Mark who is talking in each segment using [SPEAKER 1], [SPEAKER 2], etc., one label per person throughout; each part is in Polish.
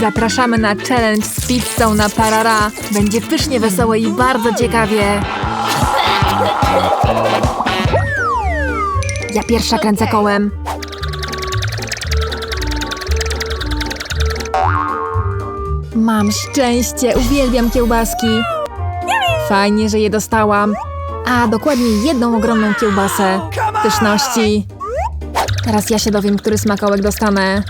[SPEAKER 1] Zapraszamy na challenge z pizzą na parara. Będzie pysznie, wesoło i bardzo ciekawie. Ja pierwsza kręcę kołem. Mam szczęście, uwielbiam kiełbaski. Fajnie, że je dostałam. A, dokładnie jedną ogromną kiełbasę. Pyszności. Teraz ja się dowiem, który smakołek dostanę.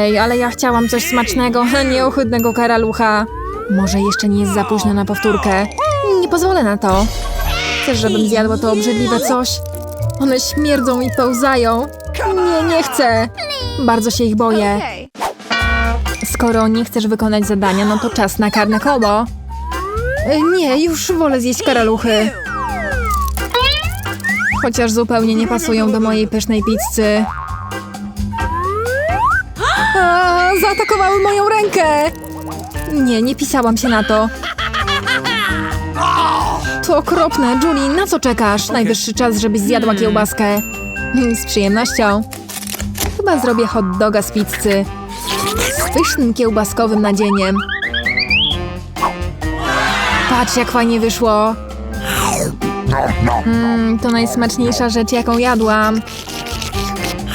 [SPEAKER 1] Ej, ale ja chciałam coś smacznego, a nie ohydnego karalucha. Może jeszcze nie jest za późno na powtórkę. Nie pozwolę na to. Chcesz, żebym zjadła to obrzydliwe coś? One śmierdzą i pełzają. Nie, nie chcę. Bardzo się ich boję. Skoro nie chcesz wykonać zadania, no to czas na karne koło. Nie, już wolę zjeść karaluchy. Chociaż zupełnie nie pasują do mojej pysznej pizzy. A, zaatakowały moją rękę! Nie, nie pisałam się na to. To okropne. Julie, na co czekasz? Najwyższy czas, żebyś zjadła kiełbaskę. Mm, Z przyjemnością. Chyba zrobię hot doga z pizzy. Z pysznym kiełbaskowym nadzieniem. Patrz, jak fajnie wyszło. Mmm, to najsmaczniejsza rzecz, jaką jadłam.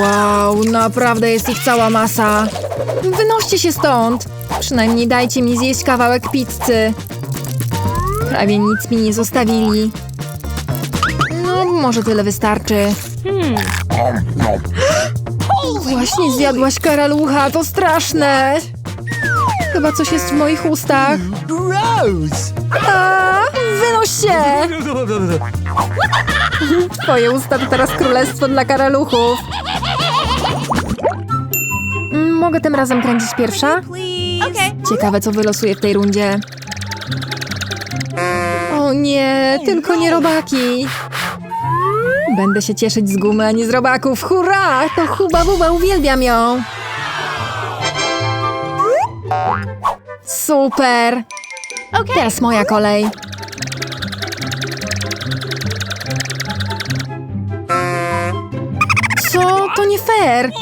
[SPEAKER 1] Wow, naprawdę jest ich cała masa. Wynoście się stąd. Przynajmniej dajcie mi zjeść kawałek pizzy. Prawie nic mi nie zostawili. No, może tyle wystarczy. Właśnie zjadłaś karalucha, to straszne. Chyba coś jest w moich ustach.
[SPEAKER 2] Gross!
[SPEAKER 1] A, wynoś się! Twoje usta to teraz królestwo dla karaluchów. Mogę tym razem kręcić pierwsza? Ciekawe, co wylosuje w tej rundzie. O nie, tylko nie robaki. Będę się cieszyć z gumy, a nie z robaków. Hurra! To Huba Buba, uwielbiam ją. Super! Teraz moja kolej. Co? To nie fair!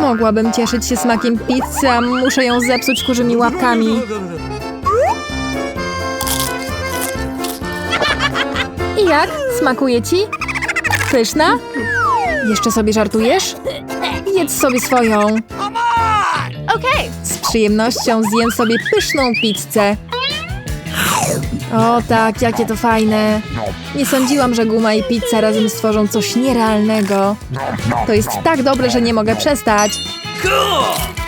[SPEAKER 1] Mogłabym cieszyć się smakiem pizzy, a muszę ją zepsuć kurzymi łapkami. I jak? Smakuje ci? Pyszna? Jeszcze sobie żartujesz? Jedz sobie swoją. Z przyjemnością zjem sobie pyszną pizzę. O tak, jakie to fajne. Nie sądziłam, że guma i pizza razem stworzą coś nierealnego. To jest tak dobre, że nie mogę przestać.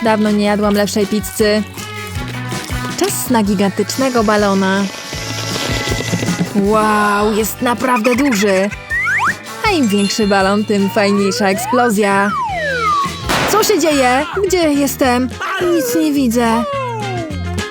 [SPEAKER 1] Dawno nie jadłam lepszej pizzy. Czas na gigantycznego balona. Wow, jest naprawdę duży. A im większy balon, tym fajniejsza eksplozja. Co się dzieje? Gdzie jestem? Nic nie widzę.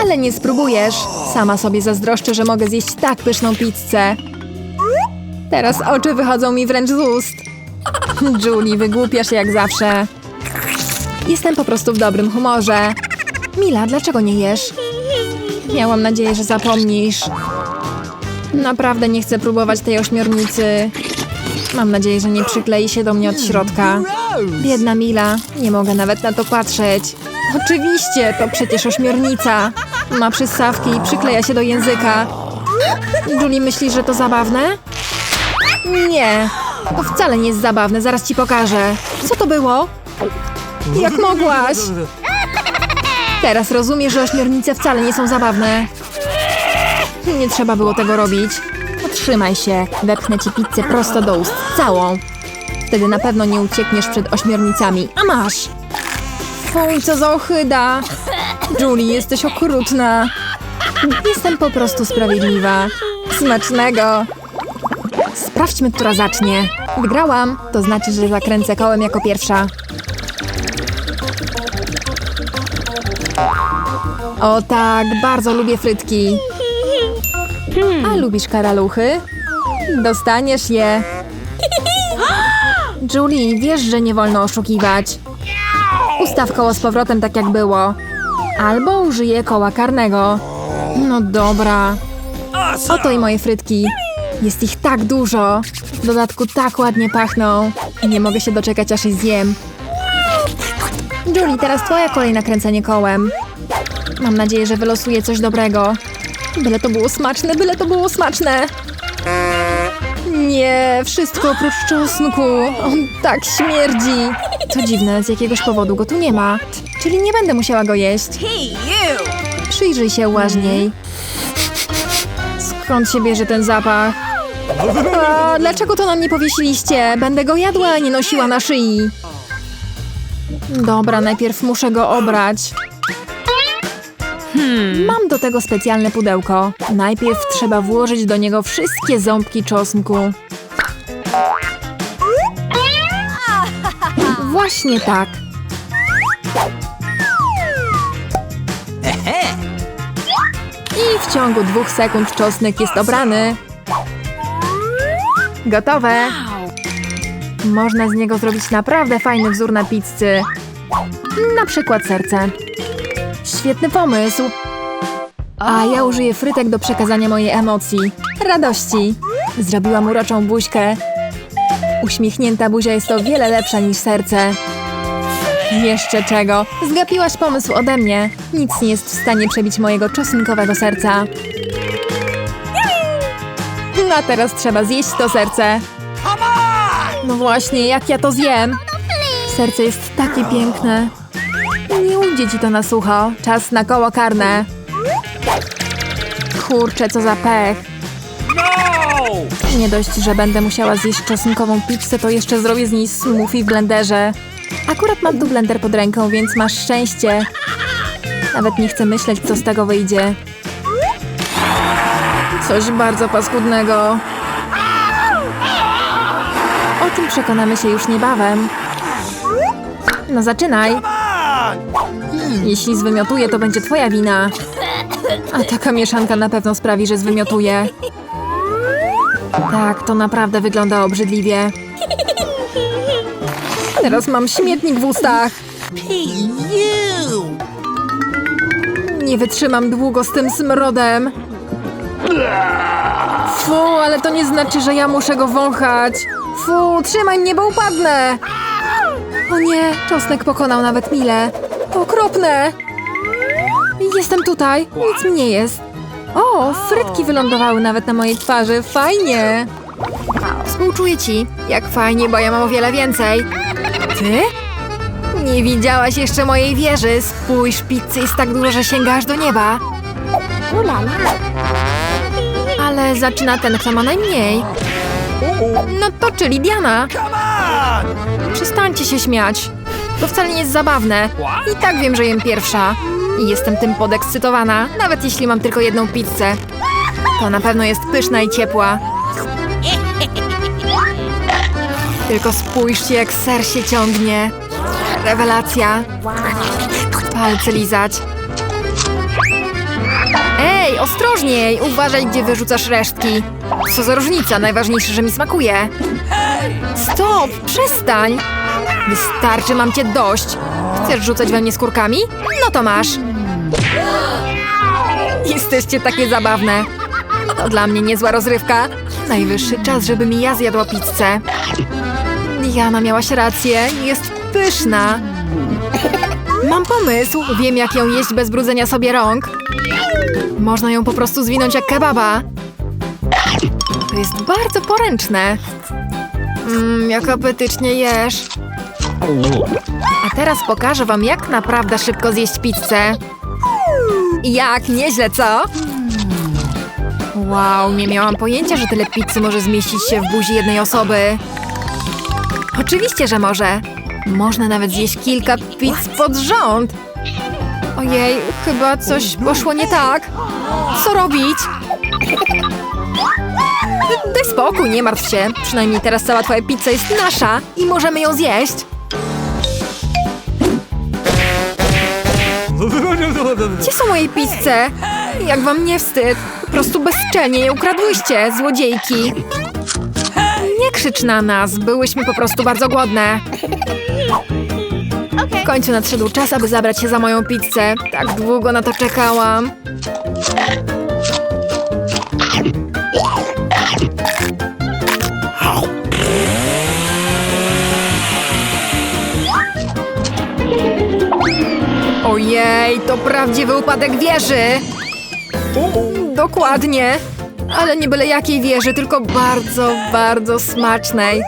[SPEAKER 1] Ale nie spróbujesz. Sama sobie zazdroszczę, że mogę zjeść tak pyszną pizzę. Teraz oczy wychodzą mi wręcz z ust. Julie, wygłupiasz się jak zawsze. Jestem po prostu w dobrym humorze. Mila, dlaczego nie jesz? Miałam nadzieję, że zapomnisz. Naprawdę nie chcę próbować tej ośmiornicy. Mam nadzieję, że nie przyklei się do mnie od środka. Biedna Mila, nie mogę nawet na to patrzeć. Oczywiście, to przecież ośmiornica. Ma przystawki i przykleja się do języka. Julie, myślisz, że to zabawne? Nie, to wcale nie jest zabawne, zaraz ci pokażę. Co to było? Jak mogłaś? Teraz rozumiesz, że ośmiornice wcale nie są zabawne. Nie trzeba było tego robić. Potrzymaj się, wepchnę ci pizzę prosto do ust, całą. Wtedy na pewno nie uciekniesz przed ośmiornicami. A masz! Fuj, co za ohyda! Julie, jesteś okrutna. Jestem po prostu sprawiedliwa. Smacznego! Sprawdźmy, która zacznie. Wygrałam. To znaczy, że zakręcę kołem jako pierwsza. O tak, bardzo lubię frytki. A lubisz karaluchy? Dostaniesz je. Julie, wiesz, że nie wolno oszukiwać. Ustaw koło z powrotem tak jak było. Albo użyję koła karnego. No dobra. Oto i moje frytki. Jest ich tak dużo. W dodatku tak ładnie pachną. I nie mogę się doczekać, aż je zjem. Julie, teraz twoja kolej na kręcenie kołem. Mam nadzieję, że wylosuję coś dobrego. Byle to było smaczne, byle to było smaczne. Nie, wszystko oprócz czosnku. On tak śmierdzi. Co dziwne, z jakiegoś powodu go tu nie ma. Czyli nie będę musiała go jeść. Przyjrzyj się uważniej. Skąd się bierze ten zapach? A, dlaczego to nam nie powiesiliście? Będę go jadła, a nie nosiła na szyi. Dobra, najpierw muszę go obrać. Mam do tego specjalne pudełko. Najpierw trzeba włożyć do niego wszystkie ząbki czosnku. Właśnie tak. I w ciągu dwóch sekund czosnek jest obrany. Gotowe. Można z niego zrobić naprawdę fajny wzór na pizzy. Na przykład serce. Świetny pomysł. A ja użyję frytek do przekazania mojej emocji. Radości. Zrobiłam uroczą buźkę. Uśmiechnięta buzia jest o wiele lepsza niż serce. Jeszcze czego? Zgapiłaś pomysł ode mnie. Nic nie jest w stanie przebić mojego czosnkowego serca. No a teraz trzeba zjeść to serce. No właśnie, jak ja to zjem? Serce jest takie piękne. Nie ujdzie ci to na sucho. Czas na koło karne. Kurczę, co za pech. Nie dość, że będę musiała zjeść czosnkową pizzę, to jeszcze zrobię z niej smoothie w blenderze. Akurat mam tu blender pod ręką, więc masz szczęście. Nawet nie chcę myśleć, co z tego wyjdzie. Coś bardzo paskudnego. O tym przekonamy się już niebawem. No zaczynaj. Jeśli zwymiotuję, to będzie twoja wina. A taka mieszanka na pewno sprawi, że zwymiotuję. Tak, to naprawdę wygląda obrzydliwie. Teraz mam śmietnik w ustach. Nie wytrzymam długo z tym smrodem. Fu, ale to nie znaczy, że ja muszę go wąchać. Fu, trzymaj mnie, bo upadnę. O nie, czosnek pokonał nawet Mile. To okropne. Jestem tutaj, nic mi nie jest. O, frytki wylądowały nawet na mojej twarzy, fajnie. Współczuję ci. Jak fajnie, bo ja mam o wiele więcej. Ty? Nie widziałaś jeszcze mojej wieży. Spójrz, pizzy jest tak dużo, że sięga aż do nieba. Ale zaczyna ten, kto ma najmniej. No to czyli Diana. Przestańcie się śmiać. To wcale nie jest zabawne. I tak wiem, że jem pierwsza. I jestem tym podekscytowana, nawet jeśli mam tylko jedną pizzę. To na pewno jest pyszna i ciepła. Tylko spójrzcie, jak ser się ciągnie. Rewelacja. Palce lizać. Ej, ostrożniej! Uważaj, gdzie wyrzucasz resztki. Co za różnica, najważniejsze, że mi smakuje. Stop, przestań! Wystarczy, mam cię dość. Chcesz rzucać we mnie skórkami? No to masz. Jesteście takie zabawne. To dla mnie niezła rozrywka. Najwyższy czas, żebym ja zjadła pizzę. Diana, miałaś rację. Jest pyszna. Mam pomysł. Wiem, jak ją jeść bez brudzenia sobie rąk. Można ją po prostu zwinąć jak kebaba. To jest bardzo poręczne. Mmm, jak apetycznie jesz. A teraz pokażę wam, jak naprawdę szybko zjeść pizzę. Jak, nieźle, co? Wow, nie miałam pojęcia, że tyle pizzy może zmieścić się w buzi jednej osoby. Oczywiście, że może. Można nawet zjeść kilka pizz pod rząd. Ojej, chyba coś poszło nie tak. Co robić? Daj spokój, nie martw się. Przynajmniej teraz cała twoja pizza jest nasza i możemy ją zjeść. Gdzie są moje pizze? Jak wam nie wstyd? Po prostu bezczelnie je ukradłyście, złodziejki. Nie krzycz na nas, byłyśmy po prostu bardzo głodne. W końcu nadszedł czas, aby zabrać się za moją pizzę. Tak długo na to czekałam. Ojej, to prawdziwy upadek wieży! Dokładnie. Ale nie byle jakiej wieży, tylko bardzo, bardzo smacznej.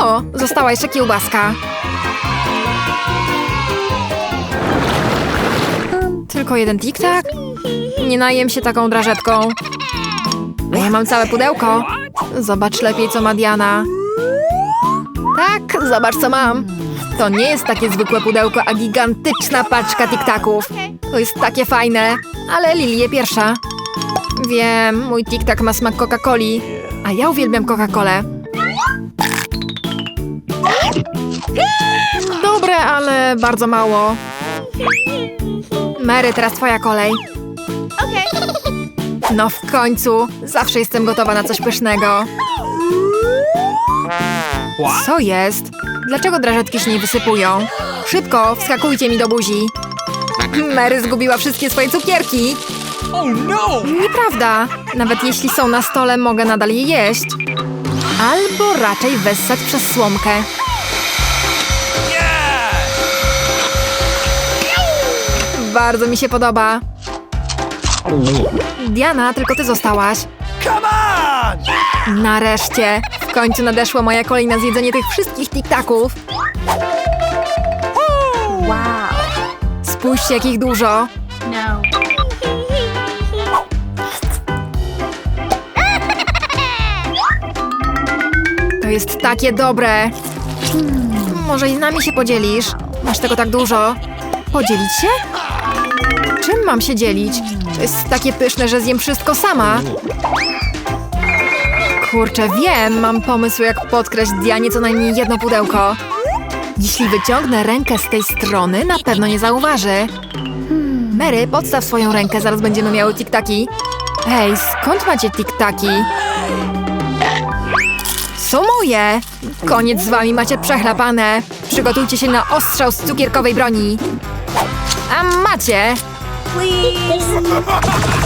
[SPEAKER 1] O, została jeszcze kiełbaska. Tylko jeden tik-tak? Nie najem się taką drażetką. Ja mam całe pudełko. Zobacz lepiej, co ma Diana. Tak, zobacz, co mam. To nie jest takie zwykłe pudełko, a gigantyczna paczka tiktaków. To jest takie fajne, ale Lili je pierwsza. Wiem, mój tiktak ma smak Coca-Coli, a ja uwielbiam Coca-Colę. Dobre, ale bardzo mało. Mary, teraz twoja kolej. No w końcu, zawsze jestem gotowa na coś pysznego. Co jest? Dlaczego drażetki się nie wysypują? Szybko, wskakujcie mi do buzi. Mary zgubiła wszystkie swoje cukierki. Nieprawda. Nawet jeśli są na stole, mogę nadal je jeść. Albo raczej wessać przez słomkę. Bardzo mi się podoba. Diana, tylko ty zostałaś. Nareszcie! W końcu nadeszła moja kolej na zjedzenie tych wszystkich tiktaków. Spójrzcie, jakich dużo.
[SPEAKER 3] No.
[SPEAKER 1] To jest takie dobre. Może i z nami się podzielisz? Masz tego tak dużo. Podzielić się? Czym mam się dzielić? To jest takie pyszne, że zjem wszystko sama. Kurczę, wiem, mam pomysł, jak podkraść Dianie co najmniej jedno pudełko. Jeśli wyciągnę rękę z tej strony, na pewno nie zauważy. Mary, podstaw swoją rękę, zaraz będziemy miały tiktaki. Hej, skąd macie tiktaki? Są moje! Koniec z wami, macie przechlapane. Przygotujcie się na ostrzał z cukierkowej broni. A macie!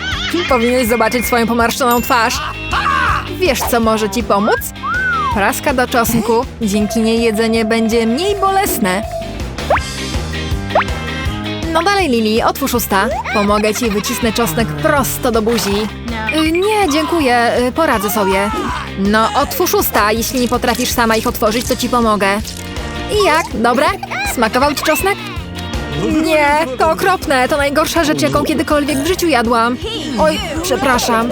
[SPEAKER 1] Powinieneś zobaczyć swoją pomarszczoną twarz. Wiesz, co może ci pomóc? Praska do czosnku. Dzięki niej jedzenie będzie mniej bolesne. No dalej, Lili, otwórz usta. Pomogę ci, wycisnę czosnek prosto do buzi. Y, nie, dziękuję, y, poradzę sobie. No, otwórz usta. Jeśli nie potrafisz sama ich otworzyć, to ci pomogę. I jak? Dobre? Smakował ci czosnek? Nie, to okropne. To najgorsza rzecz, jaką kiedykolwiek w życiu jadłam. Oj, przepraszam.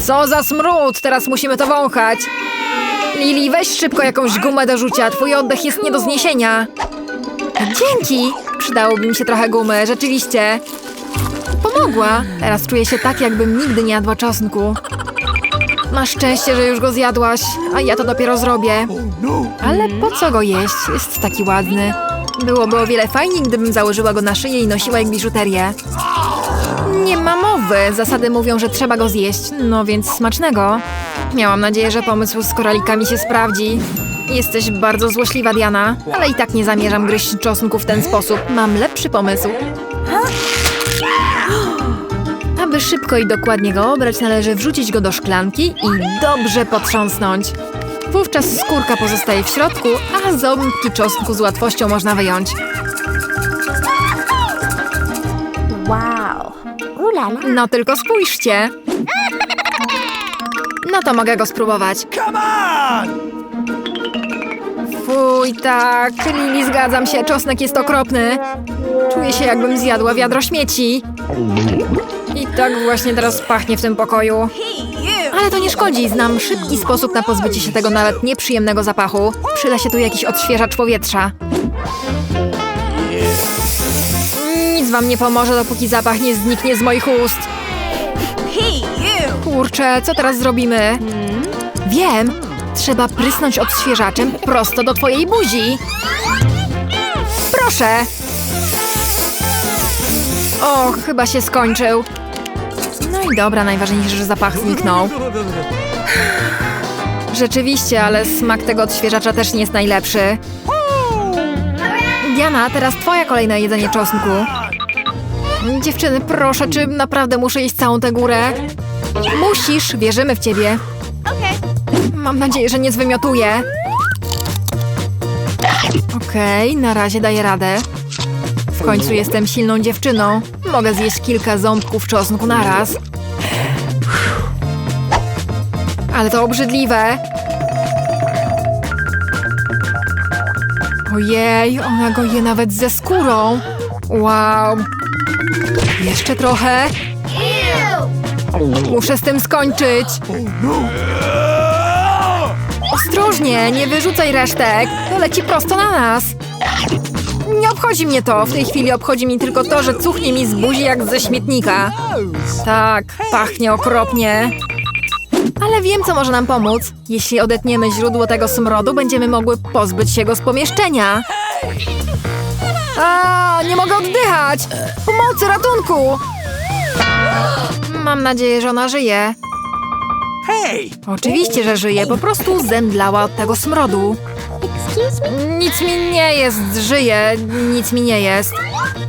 [SPEAKER 1] Co za smród! Teraz musimy to wąchać. Lili, weź szybko jakąś gumę do rzucia. Twój oddech jest nie do zniesienia. Dzięki! Przydałoby mi się trochę gumy, rzeczywiście. Pomogła. Teraz czuję się tak, jakbym nigdy nie jadła czosnku. Masz szczęście, że już go zjadłaś, a ja to dopiero zrobię. Ale po co go jeść? Jest taki ładny. Byłoby o wiele fajniej, gdybym założyła go na szyję i nosiła jak biżuterię. Nie ma mowy. Zasady mówią, że trzeba go zjeść. No więc smacznego. Miałam nadzieję, że pomysł z koralikami się sprawdzi. Jesteś bardzo złośliwa, Diana, ale i tak nie zamierzam gryźć czosnku w ten sposób. Mam lepszy pomysł. Aby szybko i dokładnie go obrać, należy wrzucić go do szklanki i dobrze potrząsnąć. Wówczas skórka pozostaje w środku, a ząbki czosnku z łatwością można wyjąć.
[SPEAKER 3] Wow. Ooh la la.
[SPEAKER 1] No tylko spójrzcie. No to mogę go spróbować. Fuj, tak. Lili, zgadzam się. Czosnek jest okropny. Czuję się, jakbym zjadła wiadro śmieci. I tak właśnie teraz pachnie w tym pokoju. Ale to nie szkodzi. Znam szybki sposób na pozbycie się tego nawet nieprzyjemnego zapachu. Przyda się tu jakiś odświeżacz powietrza. Nic wam nie pomoże, dopóki zapach nie zniknie z moich ust. Kurczę, co teraz zrobimy? Wiem! Trzeba prysnąć odświeżaczem prosto do twojej buzi. Proszę! O, chyba się skończył. No i dobra, najważniejsze, że zapach zniknął. Rzeczywiście, ale smak tego odświeżacza też nie jest najlepszy. Diana, teraz twoja kolejne jedzenie czosnku. Dziewczyny, proszę, czy naprawdę muszę jeść całą tę górę? Musisz, wierzymy w ciebie. Mam nadzieję, że nie zwymiotuję. Okej, na razie daję radę. W końcu jestem silną dziewczyną. Mogę zjeść kilka ząbków czosnku naraz. Ale to obrzydliwe. Ojej, ona go je nawet ze skórą. Wow. Jeszcze trochę. Muszę z tym skończyć. Ostrożnie, nie wyrzucaj resztek. To leci prosto na nas. Nie obchodzi mnie to. W tej chwili obchodzi mnie tylko to, że cuchnie mi z buzi jak ze śmietnika. Tak, pachnie okropnie. Ale wiem, co może nam pomóc. Jeśli odetniemy źródło tego smrodu, będziemy mogły pozbyć się go z pomieszczenia. A, nie mogę oddychać! Pomocy, ratunku! Mam nadzieję, że ona żyje.
[SPEAKER 4] Hey!
[SPEAKER 1] Oczywiście, że żyje, po prostu zemdlała od tego smrodu. Nic mi nie jest, żyje, nic mi nie jest.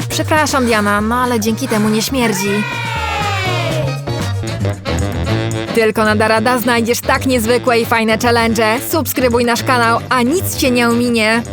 [SPEAKER 1] Przepraszam, Diana, no ale dzięki temu nie śmierdzi. Tylko na Darada znajdziesz tak niezwykłe i fajne challenge. Subskrybuj nasz kanał, a nic cię nie ominie.